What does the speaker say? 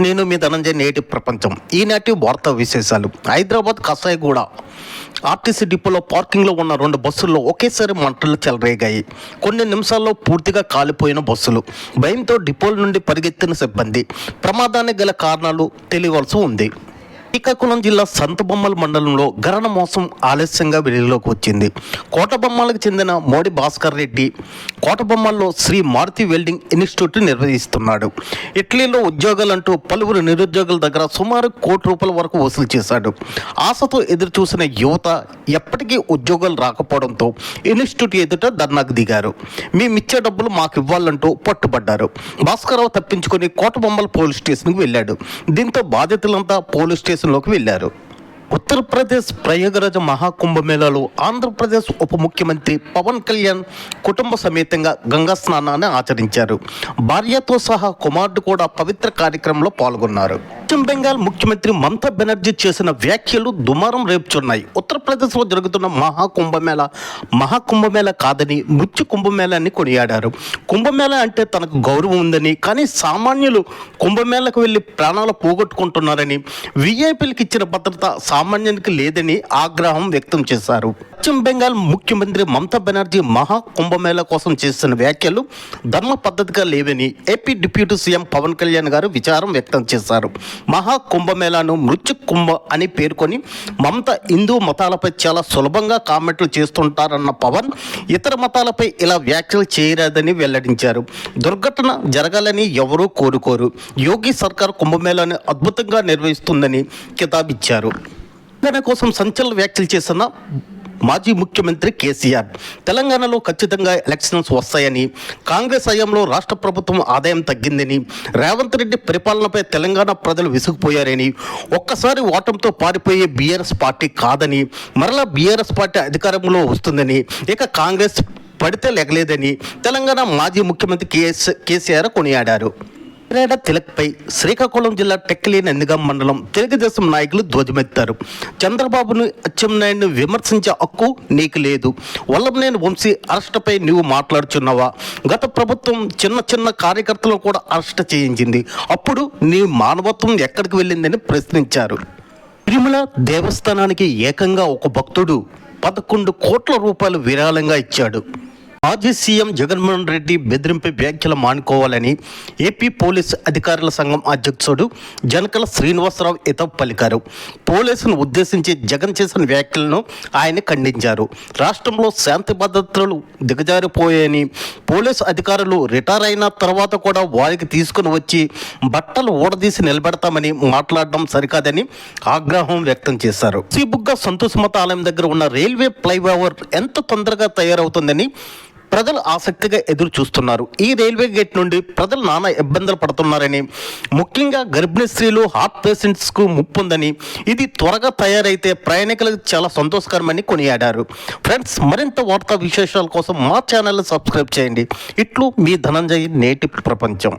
నేను మీ ధనంజయ నేటి ప్రపంచం. ఈనాటి వార్తా విశేషాలు. హైదరాబాద్ కసాయిగూడ ఆర్టీసీ డిపోలో పార్కింగ్లో ఉన్న రెండు బస్సుల్లో ఒకేసారి మంటలు చెలరేగాయి. కొన్ని నిమిషాల్లో పూర్తిగా కాలిపోయిన బస్సులు. భయంతో డిపోల నుండి పరిగెత్తిన సిబ్బంది. ప్రమాదానికి గల కారణాలు తెలియవలసి ఉంది. శ్రీకాకుళం జిల్లా సంతబొమ్మల మండలంలో గరణ మోసం ఆలస్యంగా వెలుగులోకి వచ్చింది. కోటబొమ్మలకు చెందిన మోడి భాస్కర్ రెడ్డి కోటబొమ్మల్లో శ్రీ మారుతి వెల్డింగ్ ఇన్స్టిట్యూట్ నిర్వహిస్తున్నాడు. ఇటలీలో ఉద్యోగాలంటూ పలువురు నిరుద్యోగుల దగ్గర సుమారు కోటి రూపాయల వరకు వసూలు చేశాడు. ఆశతో ఎదురు చూసిన యువత ఎప్పటికీ ఉద్యోగాలు రాకపోవడంతో ఇన్స్టిట్యూట్ ఎదుట ధర్నాకు దిగారు. మేమిచ్చే డబ్బులు మాకు ఇవ్వాలంటూ పట్టుబడ్డారు. భాస్కరరావు తప్పించుకొని కోటబొమ్మల పోలీస్ స్టేషన్కి వెళ్ళాడు. దీంతో బాధితులంతా పోలీస్ స్టేషన్ స్టేషన్లోకి వెళ్ళారు. ఉత్తరప్రదేశ్ ప్రయాగరాజ మహాకుంభమేళాలో ఆంధ్రప్రదేశ్ ఉప ముఖ్యమంత్రి పవన్ కళ్యాణ్ కుటుంబ సమేతంగా గంగా స్నానాన్ని ఆచరించారు. భార్యతో సహా కుమారుడు కూడా పవిత్ర కార్యక్రమంలో పాల్గొన్నారు. పశ్చిమ బెంగాల్ ముఖ్యమంత్రి మమతా బెనర్జీ చేసిన వ్యాఖ్యలు దుమారం రేపుచున్నాయి. ఉత్తరప్రదేశ్లో జరుగుతున్న మహాకుంభమేళ మహాకుంభమేళ కాదని మృత్యు కుంభమేళ అని కొనియాడారు. కుంభమేళ అంటే తనకు గౌరవం ఉందని కానీ సామాన్యులు కుంభమేళకు వెళ్ళి ప్రాణాలు పోగొట్టుకుంటున్నారని వీఐపీలకు ఇచ్చిన భద్రత సామాన్యానికి లేదని ఆగ్రహం వ్యక్తం చేశారు. పశ్చిమ బెంగాల్ ముఖ్యమంత్రి మమతా బెనర్జీ మహా కుంభమేళ కోసం చేస్తున్న వ్యాఖ్యలు ధర్మ పద్ధతిగా లేవని AP deputy CM Pawan Kalyan garu విచారం వ్యక్తం చేశారు. మహా కుంభమేళాను మృత్యు కుంభ అని పేర్కొని మమత హిందూ మతాలపై చాలా సులభంగా కామెంట్లు చేస్తుంటారన్న పవన్ ఇతర మతాలపై ఇలా వ్యాఖ్యలు చేయరాదని వెల్లడించారు. దుర్ఘటన జరగాలని ఎవరూ కోరుకోరు. యోగి సర్కార్ కుంభమేళాను అద్భుతంగా నిర్వహిస్తుందని కితాబిచ్చారు. దాని కోసం సంచలన వ్యాఖ్యలు చేసిన మాజీ ముఖ్యమంత్రి కేసీఆర్. తెలంగాణలో ఖచ్చితంగా ఎలక్షన్స్ వస్తాయని కాంగ్రెస్ హయాంలో రాష్ట్ర ప్రభుత్వం ఆదాయం తగ్గిందని రేవంత్ రెడ్డి పరిపాలనపై తెలంగాణ ప్రజలు విసుగుపోయారని ఒక్కసారి ఓటంతో పారిపోయే బీఆర్ఎస్ పార్టీ కాదని మరలా బీఆర్ఎస్ పార్టీ అధికారంలో వస్తుందని ఇక కాంగ్రెస్ పడితే లెగలేదని తెలంగాణ మాజీ ముఖ్యమంత్రి కేఎస్ కేసీఆర్ కొనియాడారు. రేడ తిలక్పై శ్రీకాకుళం జిల్లా టెక్కలి నందిగాం మండలం తెలుగుదేశం నాయకులు ధ్వజమెత్తారు. చంద్రబాబును అచ్చెన్నాయుడిని విమర్శించే హక్కు నీకు లేదు. వల్లభనేని వంశీ అరెస్టుపై నువ్వు మాట్లాడుచున్నావా? గత ప్రభుత్వం చిన్న చిన్న కార్యకర్తలను కూడా అరెస్ట్ చేయించింది. అప్పుడు నీ మానవత్వం ఎక్కడికి వెళ్ళిందని ప్రశ్నించారు. తిరుమల దేవస్థానానికి ఏకంగా ఒక భక్తుడు పదకొండు కోట్ల రూపాయలు విరాళంగా ఇచ్చాడు. మాజీ సీఎం జగన్మోహన్ రెడ్డి బెదిరింపు వ్యాఖ్యలు మానుకోవాలని ఏపీ పోలీస్ అధికారుల సంఘం అధ్యక్షుడు జనకల శ్రీనివాసరావు ఇతవ్ పలికారు. పోలీసును ఉద్దేశించి జగన్ చేసిన వ్యాఖ్యలను ఆయన ఖండించారు. రాష్ట్రంలో శాంతి భద్రతలు దిగజారిపోయాయని పోలీసు అధికారులు రిటైర్ అయిన తర్వాత కూడా వారికి తీసుకుని వచ్చి బట్టలు ఊడదీసి నిలబెడతామని మాట్లాడడం సరికాదని ఆగ్రహం వ్యక్తం చేశారు. సిబుగ్గా సంతోషమత ఆలయం దగ్గర ఉన్న రైల్వే ఫ్లైఓవర్ ఎంత తొందరగా తయారవుతుందని ప్రజలు ఆసక్తిగా ఎదురు చూస్తున్నారు. ఈ రైల్వే గేట్ నుండి ప్రజలు నానా ఇబ్బందులు పడుతున్నారని ముఖ్యంగా గర్భిణీ స్త్రీలు హార్ట్ పేషెంట్స్కు ముప్పుందని ఇది త్వరగా తయారైతే ప్రయాణికులకు చాలా సంతోషకరమని కొనియాడారు. ఫ్రెండ్స్ మరింత వార్తా విశేషాల కోసం మా ఛానల్ సబ్స్క్రైబ్ చేయండి. ఇట్లు మీ ధనంజయ్ నేటి ప్రపంచం.